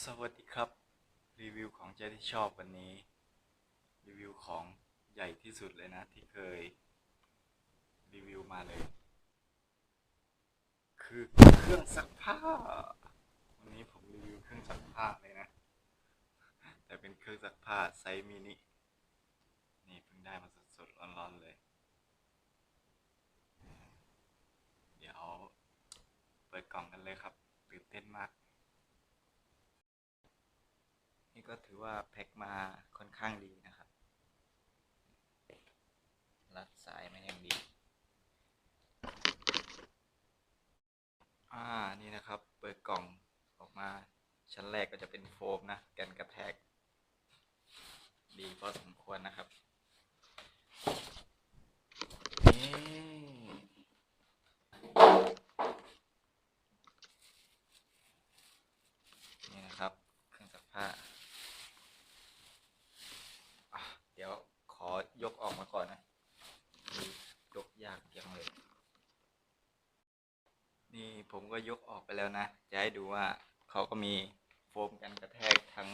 สวัสดีครับ รีวิวของเจ๊ที่ชอบวันนี้ รีวิวของใหญ่ที่สุดเลยนะที่เคย รีวิวมาเลย คือเครื่องซักผ้า วันนี้ผมรีวิวเครื่องซักผ้าเลยนะ แต่เป็นเครื่องซักผ้าไซส์มินินี่เพิ่งได้มาสดๆร้อนๆเลย เดี๋ยวเปิดกล่องกันเลยครับตื่นเต้นมาก นี่ก็ถือว่าแพ็คมาค่อนข้างดีนะครับ รัดสายมาอย่างดี อ่า นี่นะครับ เปิดกล่องออกมา ชั้นแรกก็จะเป็นโฟมนะ กันกระแทก ดีพอสมควรนะครับ นี่ นี่นะครับ เครื่องซักผ้าอะเดี๋ยวขอยกออกมาก่อนนะยกยากจังเลย นี่ผมก็ ยกออกไปแล้วนะ จะให้ดูว่าเขาก็มีโฟมกันกระแทกทั้ง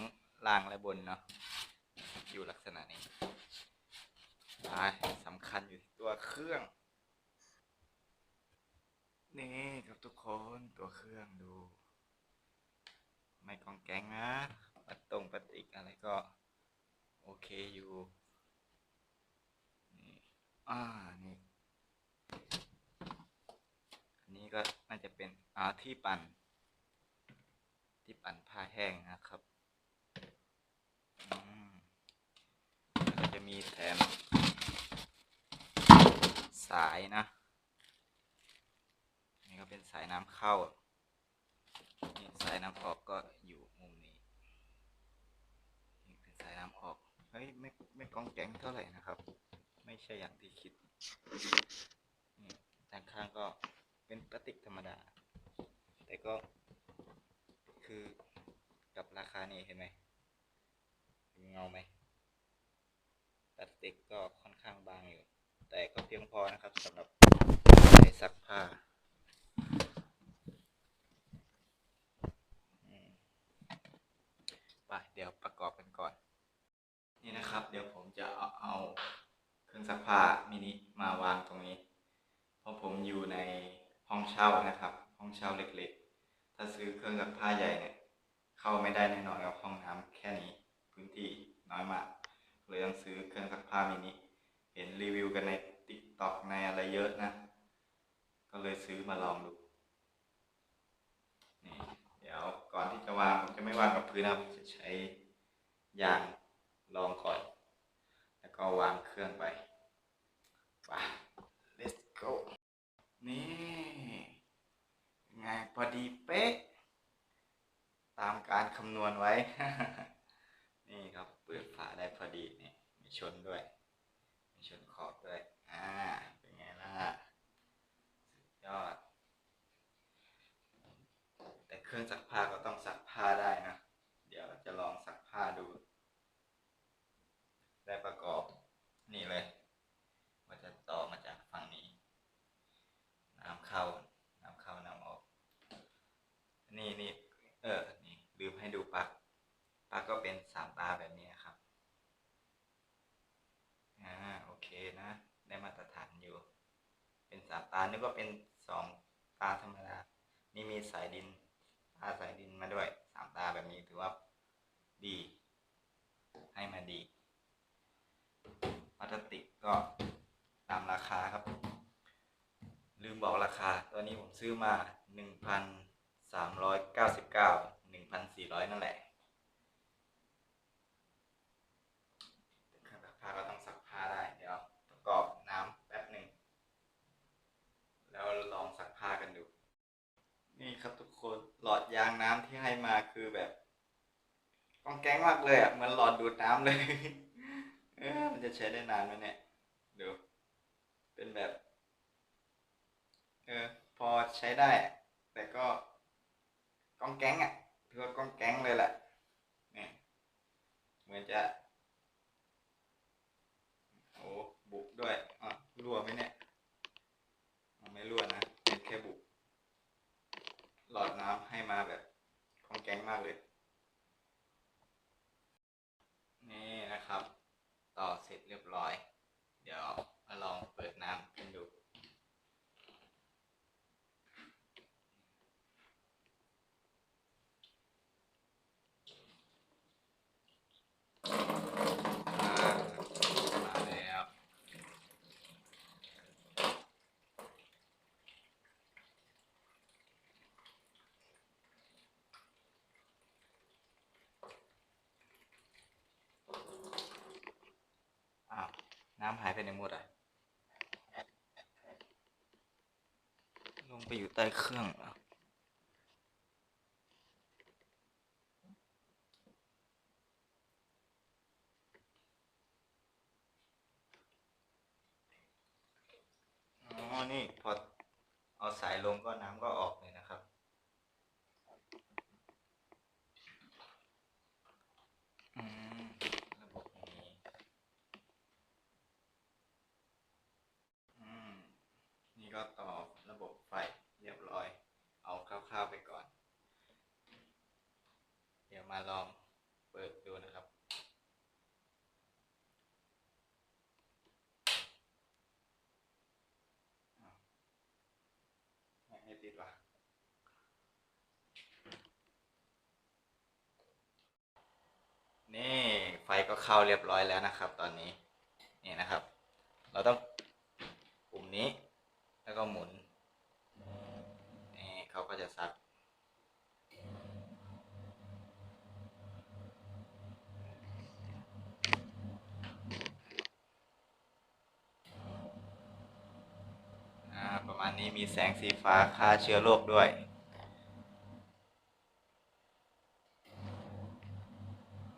ล่างและบนเนาะอยู่ลักษณะนี้อ่าสำคัญอยู่ที่ตัวเครื่อง นี่ครับทุกคนตัวเครื่องดู ไม่กองแกงนะปัดตรงปัดติกอะไรก็ โอเคอยู่นี่อ่านี่อันนี้ก็น่าจะเป็น อ่าที่ปั่น ที่ปั่นผ้าแห้งนะครับก็จะมีแถมสายนะ นี่ก็เป็นสายน้ำเข้า นี่สายน้ำออกก็อยู่มุมนี้ นี่เป็นสายน้ำออก เฮ้ยไม่ไม่กองแกงเท่าไหร่นะครับ ไม่ใช่อย่างที่คิด นี่ด้านข้างก็เป็นพลาสติกธรรมดา แต่ก็คือกับราคานี้เห็นไหมเงาไหมพลาสติกก็ค่อนข้างบางอยู่ แต่ก็เพียงพอนะครับสำหรับใช้ซักผ้าไปเดี๋ยวประกอบกันก่อน นี่นะครับ เดี๋ยวผมจะเอาเอาเครื่องซักผ้ามินิมาวางตรงนี้ เพราะผมอยู่ในห้องเช่านะครับ ห้องเช่าเล็ก ถ้าซื้อเครื่องซักผ้าใหญ่เนี่ย เข้าไม่ได้แน่นอนกับห้องน้ำแค่นี้พื้นที่น้อยมากเลยต้องซื้อเครื่องซักผ้ามินิเห็นรีวิวกันในติ๊กต็อกในอะไรเยอะนะ ก็เลยซื้อมาลองดูนี่เดี๋ยวก่อนที่จะวางผมจะไม่วางกับพื้นนะครับจะใช้ยางรองก่อน แล้วก็วางเครื่องไป let's go นี่ไงพอดีเป๊ะ ตามการ คำนวณไว้ นี่ครับเปิดฝาได้พอดีนี่มีชนด้วย มีชนขอบด้วย อ่า เป็นไงล่ะ สุดยอด แต่เครื่องซักผ้าก็ต้องซักผ้าได้นะ เดี๋ยวจะลองซักผ้าดู ได้ประกอบนี่เลยว่าจะต่อมาจากฝั่งนี้ น้ำเข้า น้ำเข้า น้ำออก นี่นี่ เออ นี่ลืมให้ดูปลั๊กปลั๊กก็เป็นสามตาแบบนี้ครับ อ่า โอเคนะ ได้มาตรฐานอยู่ เป็นสานึกว่าเป็นสองตาธรรมดา นี่มีสายดิน ตาสายดินมาด้วยสามตาแบบนี้ถือว่าดี ให้มาดีพลาสติกก็ตามราคาครับ ลืมบอกราคา ตอนนี้ผมซื้อมาหนึ่งพันสามร้อยเก้าสิบเก้าหนึ่งพันสี่ร้อยนั่นแหละเครื่องซักผ้าก็ต้องซักผ้าได้ เดี๋ยวประกอบน้ำแป๊บหนึ่ง แล้วลองซักผ้ากันดู นี่ครับทุกคน ห ลอดยางน้ำที่ให้มาคือแบบกองแก๊งมากเลยอะเหมือนหลอดดูดน้ำเลย เออมันจะใช้ได้นานไหมเนี่ยดูเป็นแบบ เออ พอใช้ได้ แต่ก็กองแก๊งอะถือว่ากองแก๊งเลยแหละเนี่ยเหมือนจะโอ้บุกด้วยอะรั่วไหมเนี่ยไม่รั่วนะ ลอดน้ำให้มาแบบของแกงมากเลย นี่นะครับ ต่อเสร็จเรียบร้อย เดี๋ยวมาลองเปิดน้ำกันดู น้ำหายไปไหนหมดอะ ลงไปอยู่ใต้เครื่องเหรออ๋อ นี่พอเอาสายลงก็น้ำก็ออกเลยนะครับ อืม ระบบนี้ อืม นี่ก็ต่อระบบไฟเรียบร้อย เอาคร่าวๆไปก่อน เดี๋ยว มาลองเปิดดูนะครับ ไม่ให้ติดว่ะนี่ไฟก็เข้าเรียบร้อยแล้วนะครับ ตอนนี้นี่นะครับ เราต้องปุ่มนี้แล้วก็หมุนนี่เขาก็จะซัก อ่า ประมาณ นี้มีแสงสีฟ้าฆ่าเชื้อโรคด้วย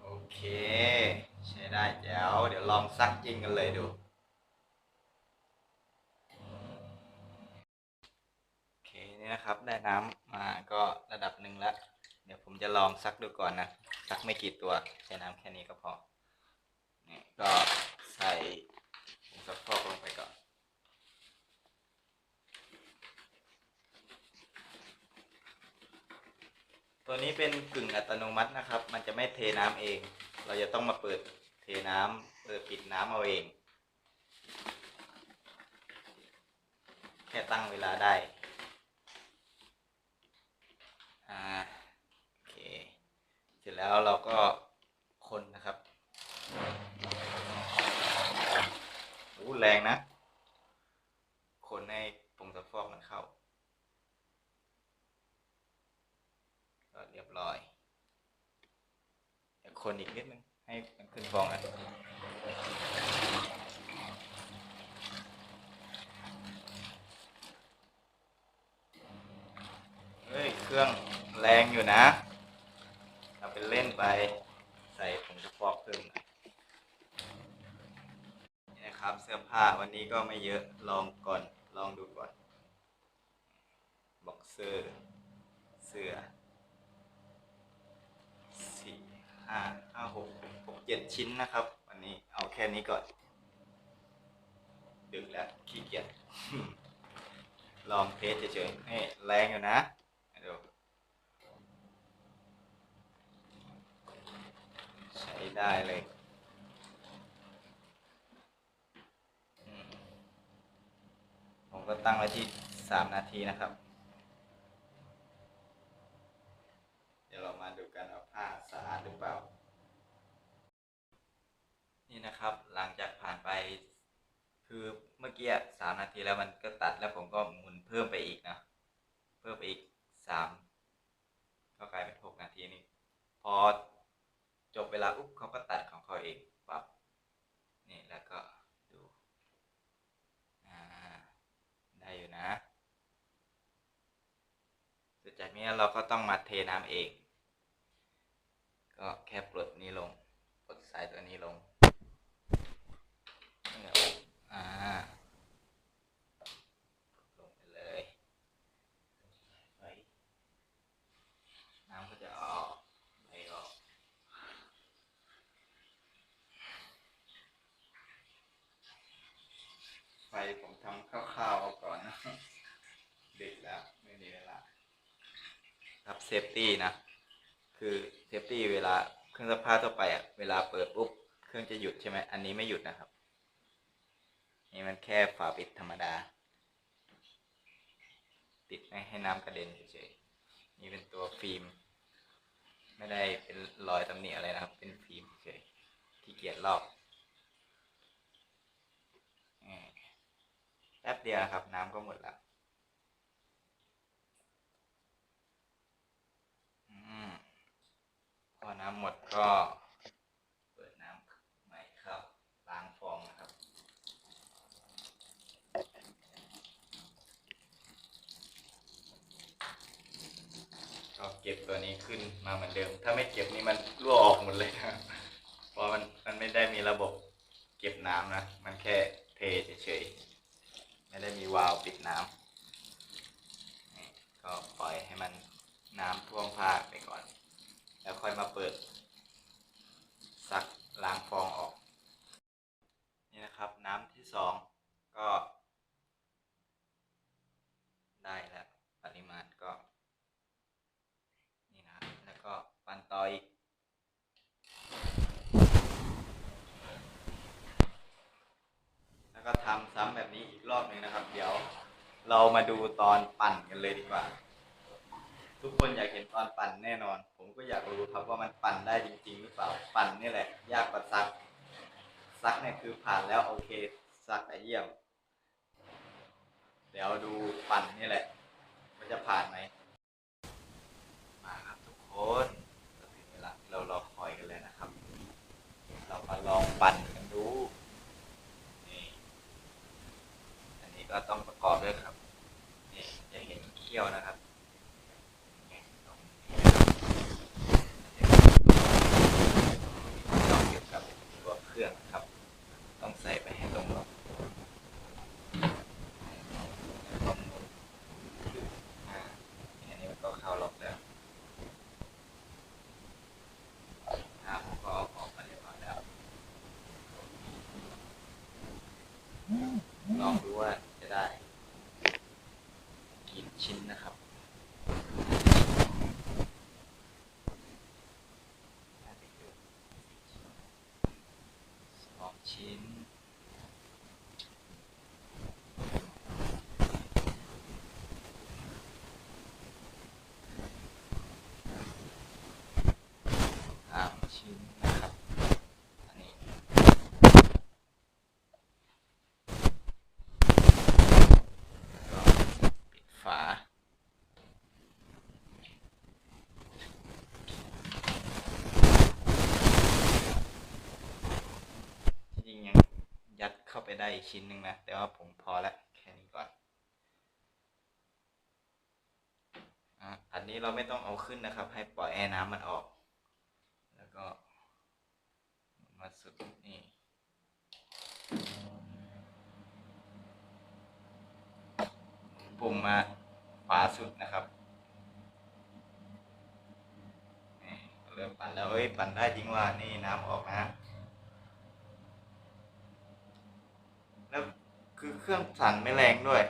โอเค ใช้ได้แจ๋วเดี๋ยวลองซักจริงกันเลยดูโอเคนี่นะครับได้น้ำมาก็ระดับหนึ่งแล้ว เดี๋ยวผมจะลองซักดูก่อนนะ ซักไม่กี่ตัวใช้น้ำแค่นี้ก็พอนี่ก็ใส่ผงซักฟอกลงไปก่อน ตัวนี้เป็นกึ่งอัตโนมัตินะครับ มันจะไม่เทน้ำเอง เราจะต้องมาเปิดเทน้ำเปิดปิดน้ำเอาเอง แค่ตั้งเวลาได้อ่าโอเค เสร็จแล้วเราก็คนนะครับโอ้แรงนะ คนให้ผงซักฟอกมันเข้า ก็เรียบร้อย เดี๋ยวคนอีกนิดนึง ให้มันขึ้นฟองกันเฮ้ย เครื่องแรงอยู่นะทำเป็นเล่นไป ใส่ผงซักฟอกเพิ่มหน่อย นะครับ เสื้อผ้าวันนี้ก็ไม่เยอะลองก่อนลองดูก่อนบ็อกเซอร์เสื้อสี่ห้าห้าหกหกเจ็ดชิ้นนะครับ วันนี้เอาแค่นี้ก่อน ดึกแล้วขี้เกียจลองเทสเฉยๆนี่แรงอยู่นะดี๋ยวใช้ได้เลยอืมผม ก็ตั้งไว้ที่สามนาทีนะครับ เดี๋ยวเรามาดูกันว่าผ้าสะอาดหรือเปล่า นี่นะครับหลังจากผ่านไป คือเมื่อกี้สามนาทีแล้วมันก็ตัดแล้วผมก็หมุนเพิ่มไปอีกนะ เพิ่มไปอีกสามก็กลายเป็นหกนาทีนี่พอจบเวลาอุ๊บเขาก็ตัดของเขาเองปรับนี่แล้วก็ดู อ่า ได้อยู่นะ เสร็จจาก นี้เราก็ต้องมาเทน้ำเอง ก็แค่ปลดนี้ลง ปลดสายตัวนี้ลงเดี๋ยวอ่า ลงไปเลยเฮ้ยน้ำก็จะออกไหลออก ไฟผมทำคร่าวๆเอาก่อนนะ ดึกแล้ว ไม่มีเวลา ครับเซฟตี้นะ คือเซฟตี้เวลาเครื่องซักผ้าทั่วไปอะเวลาเปิดปุ๊บเครื่องจะหยุดใช่ไหมอันนี้ไม่หยุดนะครับ นี่มันแค่ฝาปิดธรรมดาปิดไม่ให้น้ำกระเด็นเฉยๆนี่เป็นตัวฟิล์ม ไม่ได้เป็นรอยตำหนิอะไรนะครับ เป็นฟิล์มเฉยๆที่เกียจลอกแป๊บเดียวนะครับน้ำก็หมดแล้ว อืม พอ น้ำหมดก็เปิดน้ำใหม่เข้าล้างฟองนะครับ ก็เก็บตัวนี้ขึ้นมาเหมือนเดิม ถ้าไม่เก็บนี่มันรั่วออกหมดเลยนะเพราะมันมันไม่ได้มีระบบเก็บน้ำนะ มันแค่เทเฉยๆไม่ได้มีวาล์วปิดน้ำนี่ก็ปล่อยให้มันน้ำท่วมผ้าไปก่อน แล้วค่อยมาเปิดซักล้างฟองออก นี่นะครับ น้ำที่สองก็ ได้แล้ว ปริมาณก็ นี่นะครับแล้วก็ปั่นต่ออีก แล้วก็ทำซ้ำแบบนี้อีกรอบหนึ่งนะครับ เดี๋ยว เรามาดูตอนปั่นกันเลยดีกว่า ทุก คนอยากเห็นตอนปั่นแน่นอน ผมก็อยากรู้ครับว่ามันปั่นได้จริง ๆ หรือเปล่า ปั่นนี่แหละ ยากกว่าซัก ซักเนี่ยคือผ่านแล้วโอเค ซักแต่เยี่ยม เดี๋ยวดูปั่นนี่แหละ มันจะผ่านไหม มาครับทุกคนก็ถึงเวลาที่เรารอคอยกันแล้วนะครับ เรามาลองปั่นกันดู นี่ อันนี้ก็ต้องประกอบด้วยครับ นี่จะเห็นเขี้ยวนะครับนี่ตรงนี้นะครับต้องเกี่ยวกับตัวเครื่องครับ ต้องใส่ไปให้ตรงล็อกตรงนู้นอ่าอันนี้มันก็เข้าล็อกแล้วอ่าผมก็เอาออกมาเรียบร้อยแล้ว ลองดูว่าจะได้กี่ชิ้นนะครับน่าจะเกิน สองชิ้น สามชิ้นนะครับ อันนี้ ก็ปิดฝา จริงๆยังยัดเข้า ได้อีกชิ้นหนึ่งนะ แต่ว่าผมพอแล้วแค่นี้ก่อนอันนี้เราไม่ต้องเอาขึ้นนะครับ ให้ปล่อยให้น้ำมันออก แล้วก็มาสุดนี่ปุ่มมาขวาสุดนะครับเริ่มปั่นแล้วเอ้ยปั่นได้จริงว่านี่น้ำออกนะ แล้ว คือเครื่องสั่นไม่แรงด้วย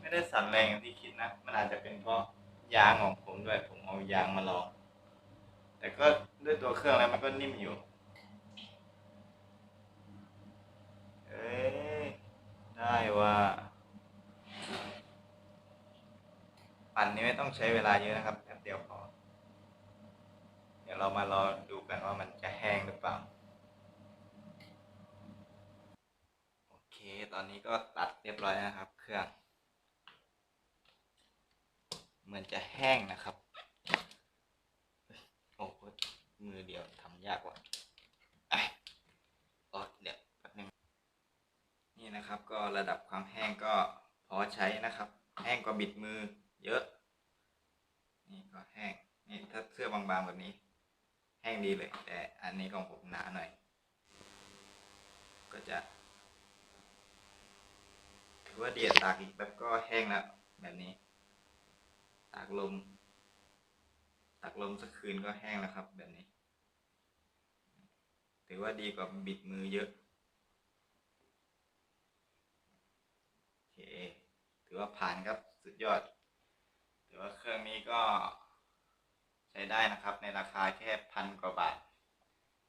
ไม่ได้สั่นแรงอย่างที่คิดนะ มันอาจจะเป็นเพราะยางของผมด้วย ผมเอายางมาลอง แต่ก็ด้วยตัวเครื่องแล้วมันก็นิ่มอยู่ เอ้ยได้ว่า ปั่นนี้ไม่ต้องใช้เวลาเยอะนะครับแป๊บเดียวพอ เดี๋ยวเรามารอดูกันว่ามันจะแห้งหรือเปล่า โอเค ตอ นี้ก็ตัดเรียบร้อยนะครับ เครื่อง เหมือนจะแห้งนะครับ โอ้โหมือเดียวทำยากกว่าอะเดี๋ยวแป๊บนึงนี่นะครับ ก็ระดับความแห้งก็พอใช้นะครับ แห้งกว่าบิดมือ เยอะ นี่ก็แห้ง นี่ถ้าเสื้อบางๆแบบนี้ แห้งดีเลย แต่อันนี้ของผมหนาหน่อย ก็จะ ว่าเดียดตากอีกแบบก็แห้งแล้วแบบนี้ ตากลม ตากลมสักคืนก็แห้งแล้วครับ แบบนี้ ถือว่าดีกว่าบิดมือเยอะโอเคถือว่าผ่านครับสุดยอดถือว่าเครื่องนี้ก็ใช้ได้นะครับ ในราคาแค่พันกว่าบาท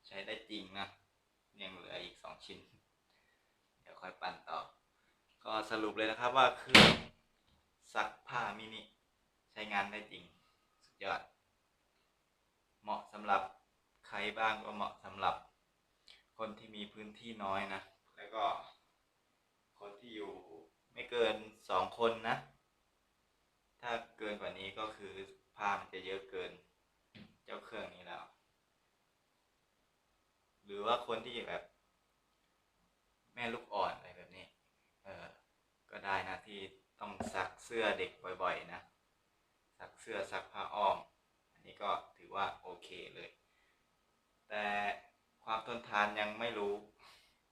ใช้ได้จริงนะยังเหลืออีกสองชิ้น เดี๋ยวค่อยปั่นต่อ ก็สรุปเลยนะครับว่าเครื่องซักผ้ามินิใช้งานได้จริง สุดยอด เหมาะสำหรับใครบ้างก็เหมาะสำหรับ คนที่มีพื้นที่น้อยนะ แล้วก็คนที่อยู่ไม่เกินสองคนนะ ถ้าเกินกว่านี้ก็คือผ้ามันจะเยอะเกิน เจ้าเครื่องนี้แล้ว หรือว่าคนที่แบบ แม่ลูกอ่อนอะไรแบบนี้ เออ ก็ได้นะ ที่ต้องซักเสื้อเด็กบ่อยๆนะซักเสื้อซักผ้าอ้อม อันนี้ก็ถือว่าโอเคเลย แต่ความทนทานยังไม่รู้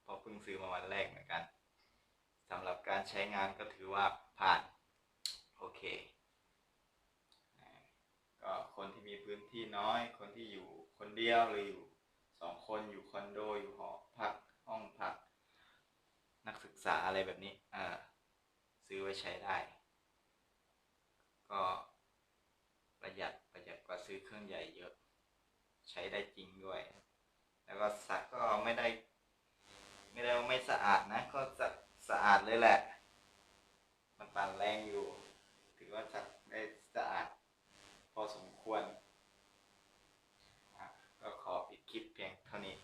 เพราะเพิ่งซื้อมาวันแรกเหมือนกันสำหรับการใช้งานก็ถือว่าผ่านโอเคก็คนที่มีพื้นที่น้อย คนที่อยู่คนเดียวหรืออยู่สองคนอยู่คอนโดอยู่หอพักห้องพัก นักศึกษาอะไรแบบนี้อ่า ซื้อไว้ใช้ได้ ก็ประหยัดประหยัดกว่าซื้อเครื่องใหญ่เยอะ ใช้ได้จริงด้วย แล้วก็ซักก็ไม่ได้ ไม่ได้ไม่สะอาดนะ ก็สะสะอาดเลยแหละ มันปั่นแรงอยู่ ถือว่าซักได้สะอาด พอสมควรก็ขอปิดคลิปเพียงเท่านี้